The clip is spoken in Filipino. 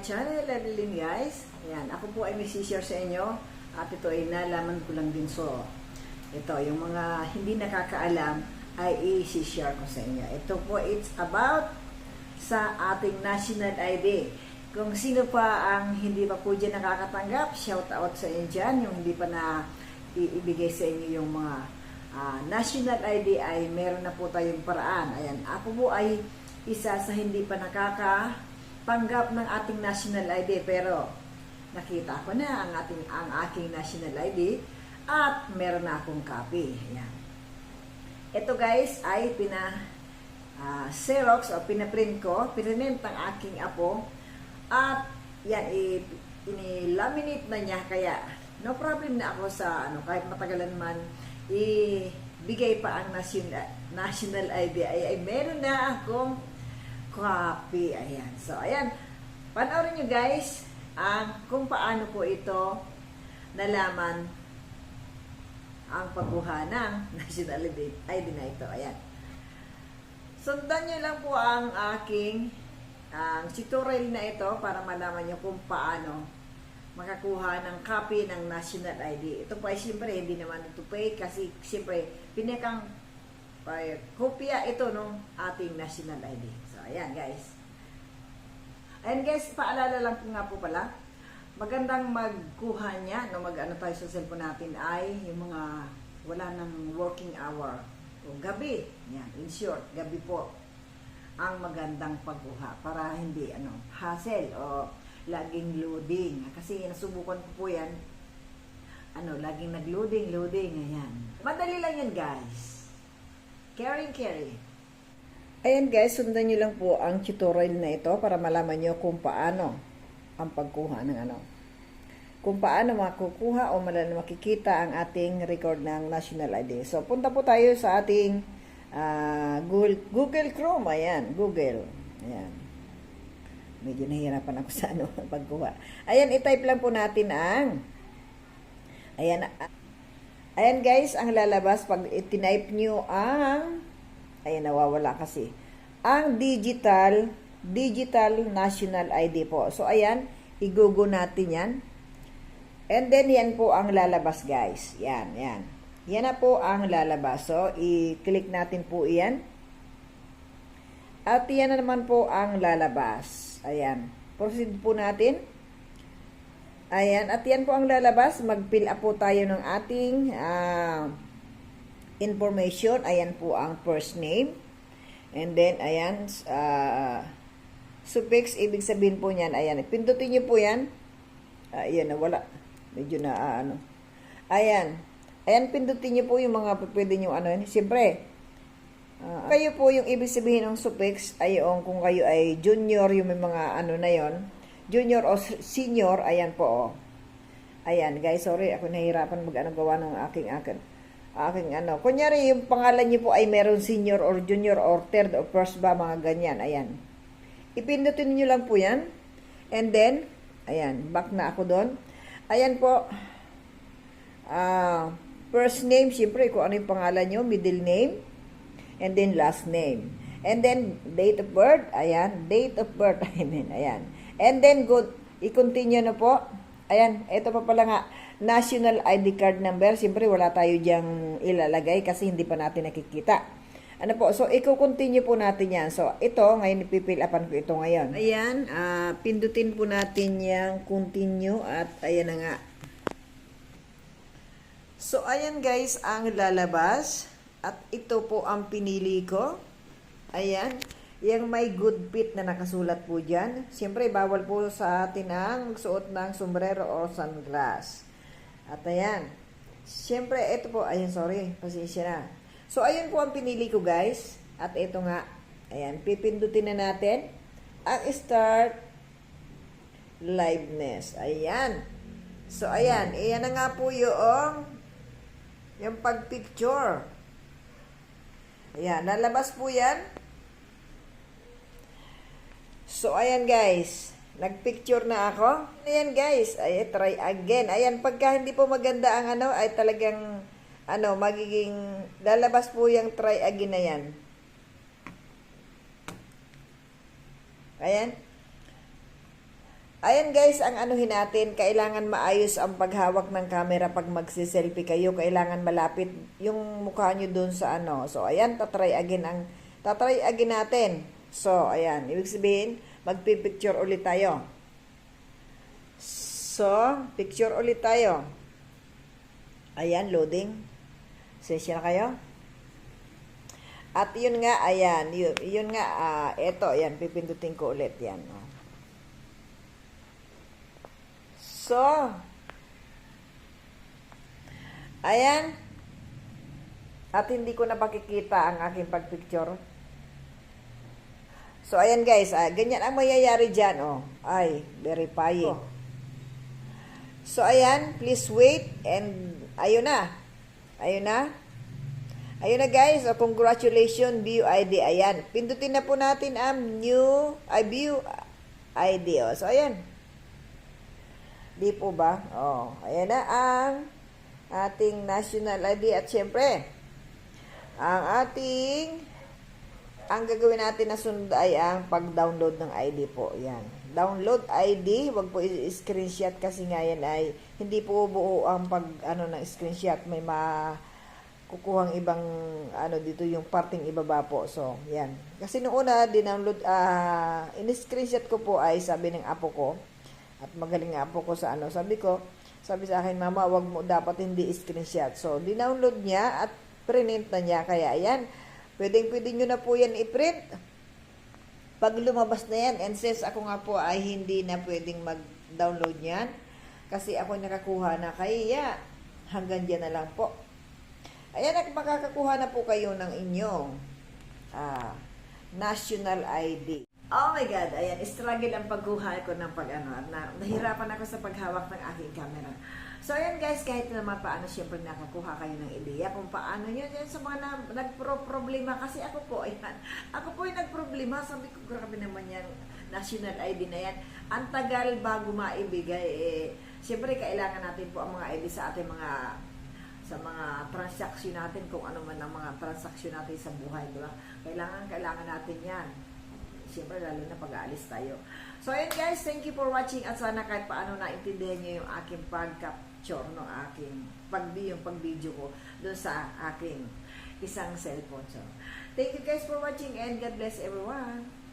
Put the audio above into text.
channel, Evelyn guys. Ayan, ako po ay may share sa inyo at ito ay nalaman ko lang din so. Ito, yung mga hindi nakakaalam ay i-share ko sa inyo. Ito po, it's about sa ating national ID. Kung sino pa ang hindi pa po dyan nakakatanggap, shout out sa inyo dyan. Yung hindi pa na iibigay sa inyo yung mga ah, national ID ay meron na po tayong paraan. Ayan, ako po ay isa sa hindi pa nakakapanggap ng ating national ID pero nakita ko na ang ating ang aking national ID at meron na akong copy. Ayan. Ito guys ay pina ah, Xerox o pinaprint ko, pinrint ng aking apo at yan inilaminate na niya kaya no problem na ako sa ano kahit matagalan man ibigay pa ang national national ID ay, ay meron na akong copy. Ayan. So ayan. Panoorin nyo guys ang kung paano po ito nalaman ang pagkuha ng national ID na ito. Ayan. Sundan nyo lang po ang aking ang tutorial na ito para malaman nyo kung paano makakuha ng copy ng national ID. Ito po ay siyempre hindi naman ito fake kasi siyempre pinakang kopya ito ng ating national ID. Ayan guys. Ayan guys, paalala lang po nga po pala. Magandang magkuha niya no mag ano tayo sa cellphone natin ay yung mga wala ng working hour o gabi. Yan, in short, gabi po ang magandang pagkuha para hindi ano hassle o laging loading kasi nasubukan ko po yan ano laging nagloading loading ayan madali lang yan guys caring carry ayan guys sundan nyo lang po ang tutorial na ito para malaman nyo kung paano ang pagkuha ng ano kung paano makukuha o makikita ang ating record ng national ID so punta po tayo sa ating Ah, Google, Google Chrome, ayan, Google. Ayan. Medyo nahihirapan ako sa ano, pagkuha. Ayan, i-type lang po natin ang Ayan. Ayan guys, ang lalabas pag i-type nyo ang Ayan, nawawala kasi. Ang digital digital national ID po. So ayan, i-google natin 'yan. And then yan po ang lalabas guys. Yan, yan. Yan na po ang lalabas. So, i-click natin po iyan. At yan na naman po ang lalabas. Ayan. Proceed po natin. Ayan. At yan po ang lalabas. Mag-fill up po tayo ng ating uh, information. Ayan po ang first name. And then, ayan, uh, suffix, ibig sabihin po niyan, ayan, pindutin niyo po yan. Uh, ayan, wala. Medyo na, uh, ano. Ayan. Ayan, pindutin niyo po yung mga pwede niyo ano. Siyempre, uh, kayo po yung ibig sabihin ng suffix ay kung kayo ay junior, yung may mga ano na yon junior o senior, ayan po. Oh. Ayan, guys, sorry, ako nahihirapan mag-ano gawa ng aking akin. Aking ano. Kunyari, yung pangalan niyo po ay meron senior or junior or third or first ba, mga ganyan. Ayan. Ipindutin niyo lang po yan. And then, ayan, back na ako doon. Ayan po. Uh, First name, siyempre, kung ano yung pangalan nyo, middle name, and then last name. And then, date of birth, ayan, date of birth, I mean, ayan. And then, good, i-continue na po. Ayan, ito pa pala nga, national ID card number. Siyempre, wala tayo diyang ilalagay kasi hindi pa natin nakikita. Ano po, so, i-continue po natin yan. So, ito, ngayon, ipipil upan ko ito ngayon. Ayan, uh, pindutin po natin yung continue at ayan na nga, So, ayan guys ang lalabas. At ito po ang pinili ko. Ayan. Yung may good fit na nakasulat po dyan. Siyempre, bawal po sa atin ang suot ng sombrero o sunglass. At ayan. Siyempre, ito po. Ayan, sorry. Pasensya na. So, ayan po ang pinili ko guys. At ito nga. Ayan. Pipindutin na natin. Ang start liveness. Ayan. So, ayan. Ayan na nga po yung yung pagpicture. Ayan, lalabas po yan. So, ayan guys. Nagpicture na ako. Ayan guys. Ay, try again. Ayan, pagka hindi po maganda ang ano, ay talagang, ano, magiging, lalabas po yung try again na yan. Ayan. Ayan guys, ang anuhin natin, kailangan maayos ang paghawak ng camera pag magsiselfie kayo. Kailangan malapit yung mukha nyo dun sa ano. So, ayan, tatry again ang, tatry again natin. So, ayan, ibig sabihin, magpipicture ulit tayo. So, picture ulit tayo. Ayan, loading. Sesya na kayo? At yun nga, ayan, yun, yun nga, ah, eto, ayan, pipindutin ko ulit yan. Oh. So, ayan, at hindi ko na pakikita ang aking pagpicture. So, ayan guys, ah, ganyan ang mayayari dyan, oh. Ay, verifying. So, ayan, please wait, and ayun na. Ayun na. Ayun na guys, oh, congratulations, view ID. Ayan, pindutin na po natin ang new, ay, view ID. Oh. So, ayan. Di po ba? Oh, ayan na ang ating national ID at syempre, ang ating ang gagawin natin na sunod ay ang pag-download ng ID po. Yan. Download ID, wag po i-screenshot kasi nga yan ay hindi po buo ang pag ano ng screenshot. May ma kukuhang ibang ano dito yung parting ibaba po. So, yan. Kasi nung una, dinownload, ah in-screenshot ko po ay sabi ng apo ko, at magaling nga apo ko sa ano, sabi ko, sabi sa akin, mama, wag mo dapat hindi screenshot. So, dinownload niya at print na niya. Kaya, yan, pwedeng pwede nyo na po yan i-print. Pag lumabas na yan, and since ako nga po ay hindi na pwedeng mag-download yan, kasi ako nakakuha na kaya hanggang dyan na lang po. Ayan, nak- makakakuha na po kayo ng inyong ah, national ID. Oh my God, ayan, struggle ang pagkuha ko ng pag ano, na, nahirapan ako sa paghawak ng aking camera. So ayan guys, kahit naman paano, syempre nakakuha kayo ng ideya kung paano yun, yan sa mga na, nagpro-problema, kasi ako po, ayan, ako po yung nagproblema, sabi ko, grabe naman yan, national ID na yan, ang tagal bago maibigay, eh, syempre kailangan natin po ang mga ID sa ating mga sa mga transaksyon natin, kung ano man ang mga transaksyon natin sa buhay, di ba? Kailangan, kailangan natin yan. Siyempre, lalo na pag-aalis tayo. So, ayun guys, thank you for watching at sana kahit paano naintindihan nyo yung aking pag-capture no, aking pag yung pag-video ko doon sa aking isang cellphone. So, thank you guys for watching and God bless everyone.